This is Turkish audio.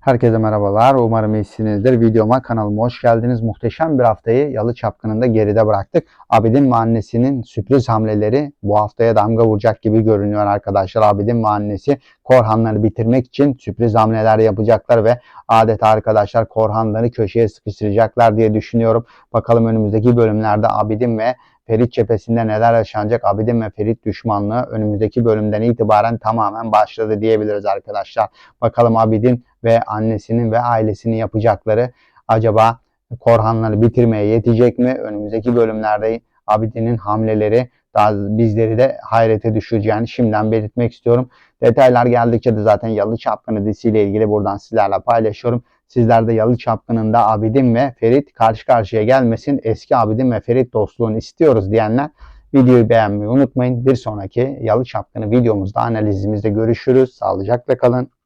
Herkese merhabalar. Umarım iyisinizdir. Videoma kanalıma hoş geldiniz. Muhteşem bir haftayı Yalı Çapkını'nda geride bıraktık. Abidin ve annesinin sürpriz hamleleri bu haftaya damga vuracak gibi görünüyor arkadaşlar. Abidin ve annesi Korhanları bitirmek için sürpriz hamleler yapacaklar ve adeta arkadaşlar Korhanları köşeye sıkıştıracaklar diye düşünüyorum. Bakalım önümüzdeki bölümlerde Abidin ve Ferit cephesinde neler yaşanacak? Abidin ve Ferit düşmanlığı önümüzdeki bölümden itibaren tamamen başladı diyebiliriz arkadaşlar. Bakalım Abidin ve annesinin ve ailesinin yapacakları acaba Korhanları bitirmeye yetecek mi? Önümüzdeki bölümlerde Abidin'in hamleleri daha bizleri de hayrete düşüreceğini şimdiden belirtmek istiyorum. Detaylar geldikçe de zaten Yalı Çapkını dizisiyle ilgili buradan sizlerle paylaşıyorum. Sizler de Yalı Çapkını'nda Abidin ve Ferit karşı karşıya gelmesin. Eski Abidin ve Ferit dostluğunu istiyoruz diyenler videoyu beğenmeyi unutmayın. Bir sonraki Yalı Çapkını videomuzda analizimizde görüşürüz. Sağlıcakla kalın.